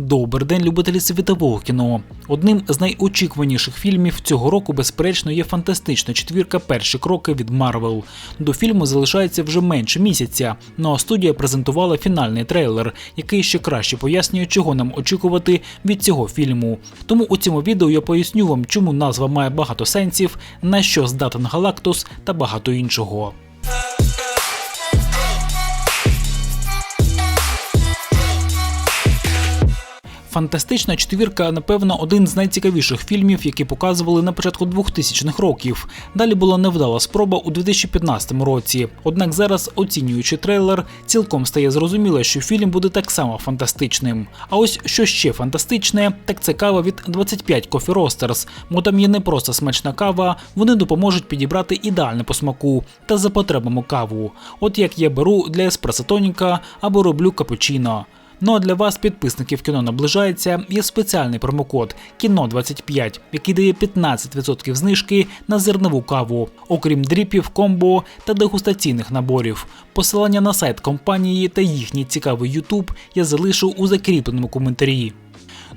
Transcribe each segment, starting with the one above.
Добрий день, любителі світового кіно. Одним з найочікуваніших фільмів цього року, безперечно, є фантастична четвірка Перші кроки від Марвел. До фільму залишається вже менше місяця. Ну а студія презентувала фінальний трейлер, який ще краще пояснює, чого нам очікувати від цього фільму. Тому у цьому відео я поясню вам, чому назва має багато сенсів, на що здатен Галактус та багато іншого. Фантастична четвірка, напевно, один з найцікавіших фільмів, які показували на початку 2000-х років. Далі була невдала спроба у 2015 році. Однак зараз, оцінюючи трейлер, цілком стає зрозуміло, що фільм буде так само фантастичним. А ось що ще фантастичне, так це кава від 25 Coffee Roasters, бо там є не просто смачна кава, вони допоможуть підібрати ідеальне по смаку та за потребами каву. От як я беру для еспресо тоніка або роблю капучино. Ну а для вас, підписників кіно наближається, є спеціальний промокод кіно 25 який дає 15% знижки на зернову каву, окрім дріпів, комбо та дегустаційних наборів. Посилання на сайт компанії та їхній цікавий YouTube я залишу у закріпленому коментарі.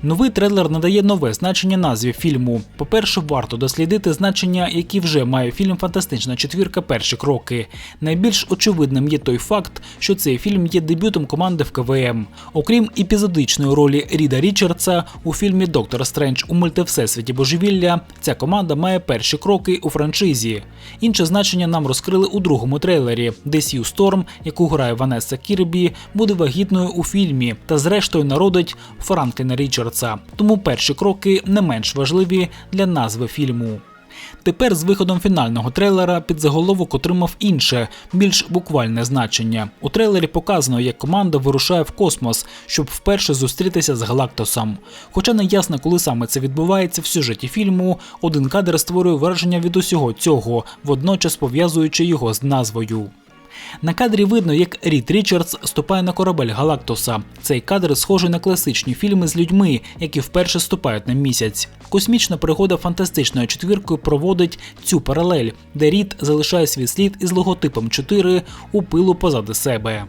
Новий трейлер надає нове значення назві фільму. По-перше, варто дослідити значення, які вже має фільм Фантастична четвірка перші кроки. Найбільш очевидним є той факт, що цей фільм є дебютом команди в КВМ. Окрім епізодичної ролі Ріда Річардса у фільмі Доктор Стрендж у мультивсесвіті божевілля, ця команда має перші кроки у франшизі. Інше значення нам розкрили у другому трейлері, де Сью Сторм, яку грає Ванесса Кірбі, буде вагітною у фільмі та зрештою народить Франкліна Річардса. Тому перші кроки не менш важливі для назви фільму. Тепер з виходом фінального трейлера під заголовок отримав інше, більш буквальне значення. У трейлері показано, як команда вирушає в космос, щоб вперше зустрітися з Галактосом. Хоча не ясно, коли саме це відбувається в сюжеті фільму, один кадр створює враження від усього цього, водночас пов'язуючи його з назвою. На кадрі видно, як Рід Річардс ступає на корабель Галактуса. Цей кадр схожий на класичні фільми з людьми, які вперше ступають на місяць. Космічна пригода фантастичною четвіркою проводить цю паралель, де Рід залишає свій слід із логотипом 4 у пилу позади себе.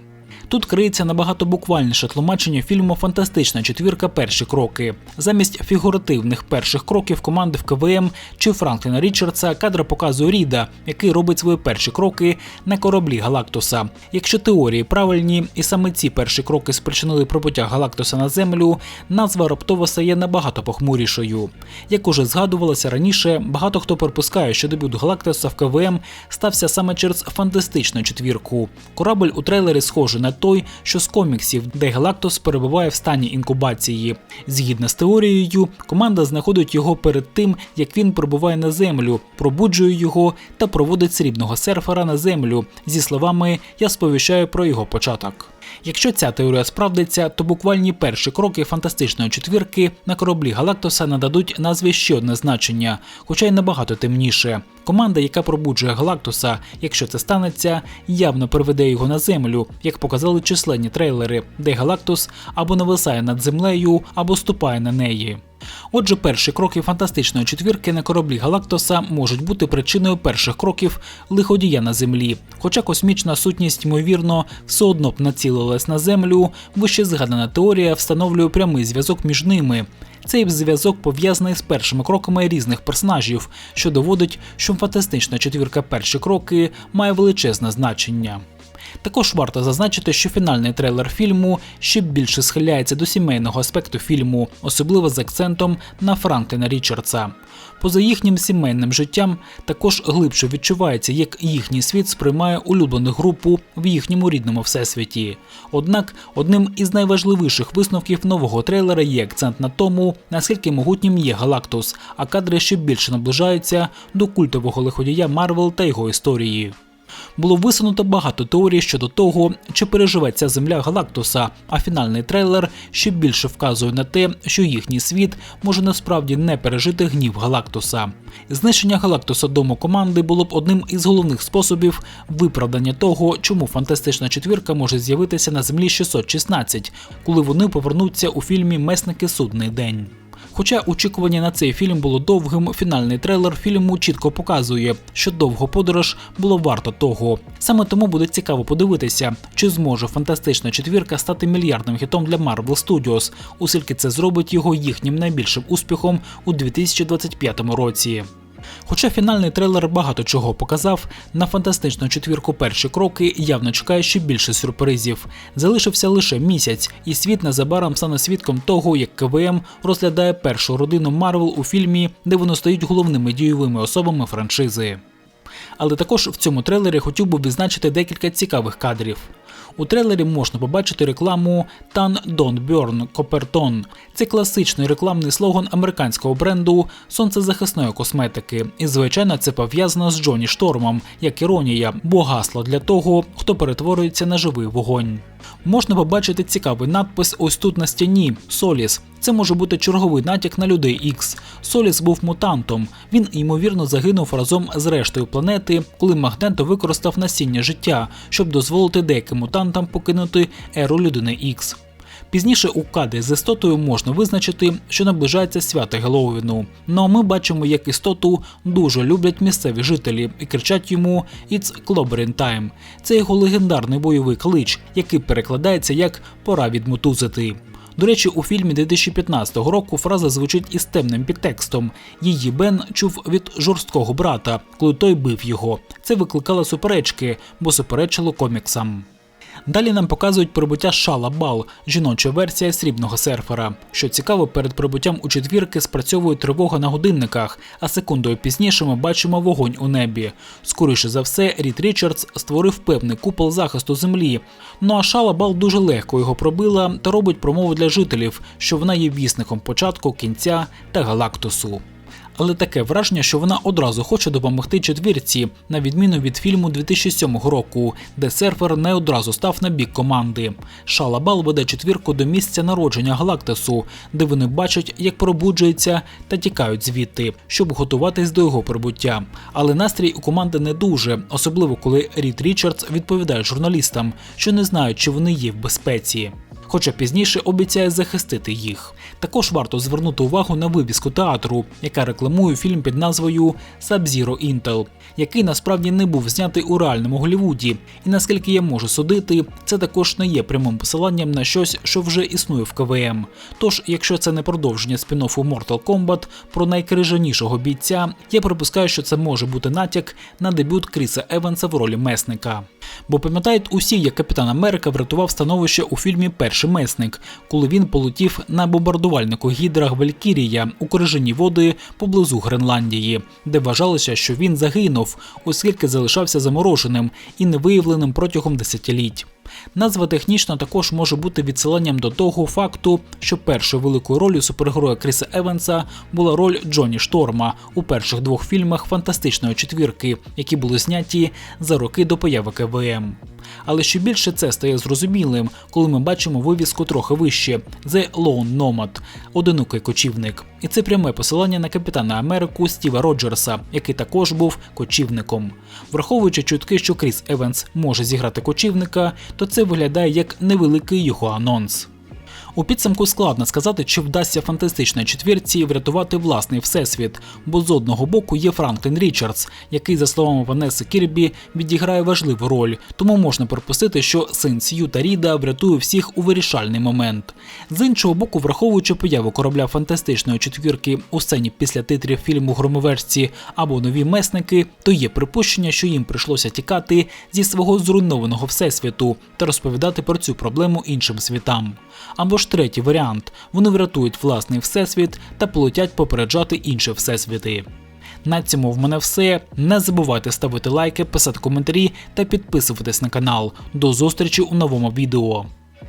Тут криється набагато буквальніше тлумачення фільму Фантастична четвірка перші кроки. Замість фігуративних перших кроків команди в КВМ чи Франкліна Річардса кадр показує Ріда, який робить свої перші кроки на кораблі Галактуса. Якщо теорії правильні, і саме ці перші кроки спричинили прибуття Галактуса на землю, назва раптово стає набагато похмурішою. Як уже згадувалося раніше, багато хто припускає, що дебют Галактуса в КВМ стався саме через фантастичну четвірку. Корабль у трейлері схожий на той, що з коміксів, де Галактус перебуває в стані інкубації. Згідно з теорією, команда знаходить його перед тим, як він прибуває на землю, пробуджує його та проводить срібного серфера на землю зі словами Я сповіщаю про його початок. Якщо ця теорія справдиться, то буквальні перші кроки фантастичної четвірки на кораблі Галактоса нададуть назві ще одне значення, хоча й набагато темніше. Команда, яка пробуджує Галактуса, якщо це станеться, явно приведе його на землю, як показали численні трейлери, де Галактус або нависає над землею, або ступає на неї. Отже, перші кроки фантастичної четвірки на кораблі Галактоса можуть бути причиною перших кроків лиходія на землі. Хоча космічна сутність, ймовірно, все одно б націлилась на землю, вище згадана теорія встановлює прямий зв'язок між ними. Цей зв'язок пов'язаний з першими кроками різних персонажів, що доводить, що фантастична четвірка перші кроки має величезне значення. Також варто зазначити, що фінальний трейлер фільму ще більше схиляється до сімейного аспекту фільму, особливо з акцентом на Франкліна Річардса. Поза їхнім сімейним життям також глибше відчувається, як їхній світ сприймає улюблену групу в їхньому рідному всесвіті. Однак одним із найважливіших висновків нового трейлера є акцент на тому, наскільки могутнім є Галактус, а кадри ще більше наближаються до культового лиходія Марвел та його історії. Було висунуто багато теорій щодо того, чи переживе ця земля Галактуса, а фінальний трейлер ще більше вказує на те, що їхній світ може насправді не пережити гнів Галактуса. Знищення Галактуса дому команди було б одним із головних способів виправдання того, чому фантастична четвірка може з'явитися на землі 616, коли вони повернуться у фільмі Месники Судний день. Хоча очікування на цей фільм було довгим, фінальний трейлер фільму чітко показує, що довго подорож було варто того. Саме тому буде цікаво подивитися, чи зможе фантастична четвірка стати мільярдним хітом для Marvel Studios, оскільки це зробить його їхнім найбільшим успіхом у 2025 році. Хоча фінальний трейлер багато чого показав, на фантастичну четвірку перші кроки явно чекає ще більше сюрпризів. Залишився лише місяць, і світ незабаром стане свідком того, як КВМ розглядає першу родину Марвел у фільмі, де вони стають головними дійовими особами франшизи. Але також в цьому трейлері хотів би відзначити декілька цікавих кадрів. У трейлері можна побачити рекламу Tan Don't Burn Copperton». Це класичний рекламний слоган американського бренду сонцезахисної косметики. І звичайно, це пов'язано з Джоні Штормом, як іронія, бо гасло для того, хто перетворюється на живий вогонь. Можна побачити цікавий надпис ось тут на стіні Соліс. Це може бути черговий натяк на людей Ікс. Соліс був мутантом. Він ймовірно загинув разом з рештою планети, коли Магнето використав насіння життя, щоб дозволити деяким мутантам покинути еру людини Ікс. Пізніше у кадрі з істотою можна визначити, що наближається свято Геловіну. Ну а ми бачимо, як істоту дуже люблять місцеві жителі і кричать йому «It's Clobbering Time». Це його легендарний бойовий клич, який перекладається як пора відмутузити. До речі, у фільмі 2015 року фраза звучить із темним підтекстом. Її Бен чув від жорсткого брата, коли той бив його. Це викликало суперечки, бо суперечило коміксам. Далі нам показують прибуття Шала Бал, жіноча версія срібного серфера. Що цікаво, перед прибуттям у четвірки спрацьовує тривога на годинниках, а секундою пізніше ми бачимо вогонь у небі. Скоріше за все, Рід Річардс створив певний купол захисту землі. Ну а Шала Бал дуже легко його пробила та робить промову для жителів, що вона є вісником початку, кінця та галактусу але таке враження, що вона одразу хоче допомогти четвірці, на відміну від фільму 2007 року, де серфер не одразу став на бік команди. Шалабал веде четвірку до місця народження Галактису, де вони бачать, як пробуджується та тікають звідти, щоб готуватись до його прибуття. Але настрій у команди не дуже, особливо коли Рід Річардс відповідає журналістам, що не знають, чи вони є в безпеці хоча пізніше обіцяє захистити їх. Також варто звернути увагу на вивіску театру, яка рекламує фільм під назвою Sub-Zero Intel, який насправді не був знятий у реальному Голлівуді. І наскільки я можу судити, це також не є прямим посиланням на щось, що вже існує в КВМ. Тож, якщо це не продовження спін-оффу Mortal Kombat про найкрижанішого бійця, я припускаю, що це може бути натяк на дебют Кріса Еванса в ролі месника. Бо пам'ятають усі, як Капітан Америка врятував становище у фільмі Перший месник, коли він полетів на бомбардувальнику гідрах Валькірія у крижані води поблизу Гренландії, де вважалося, що він загинув, оскільки залишався замороженим і невиявленим протягом десятиліть. Назва технічно також може бути відсиланням до того факту, що першою великою ролью супергероя Кріса Еванса була роль Джоні Шторма у перших двох фільмах фантастичної четвірки, які були зняті за роки до появи КВМ. Але ще більше це стає зрозумілим, коли ми бачимо вивіску трохи вище The Lone Nomad – одинокий кочівник. І це пряме посилання на капітана Америку Стіва Роджерса, який також був кочівником. Враховуючи чутки, що Кріс Еванс може зіграти кочівника, то це виглядає як невеликий його анонс. У підсумку складно сказати, чи вдасться фантастичної четвірці врятувати власний всесвіт, бо з одного боку є Франклін Річардс, який, за словами Ванеси Кірбі, відіграє важливу роль, тому можна припустити, що син Сью та Ріда врятує всіх у вирішальний момент. З іншого боку, враховуючи появу корабля фантастичної четвірки у сцені після титрів фільму Громоверці або нові месники, то є припущення, що їм прийшлося тікати зі свого зруйнованого всесвіту та розповідати про цю проблему іншим світам. Або ж ж третій варіант: вони врятують власний всесвіт та полетять попереджати інші всесвіти. На цьому в мене все. Не забувайте ставити лайки, писати коментарі та підписуватись на канал. До зустрічі у новому відео.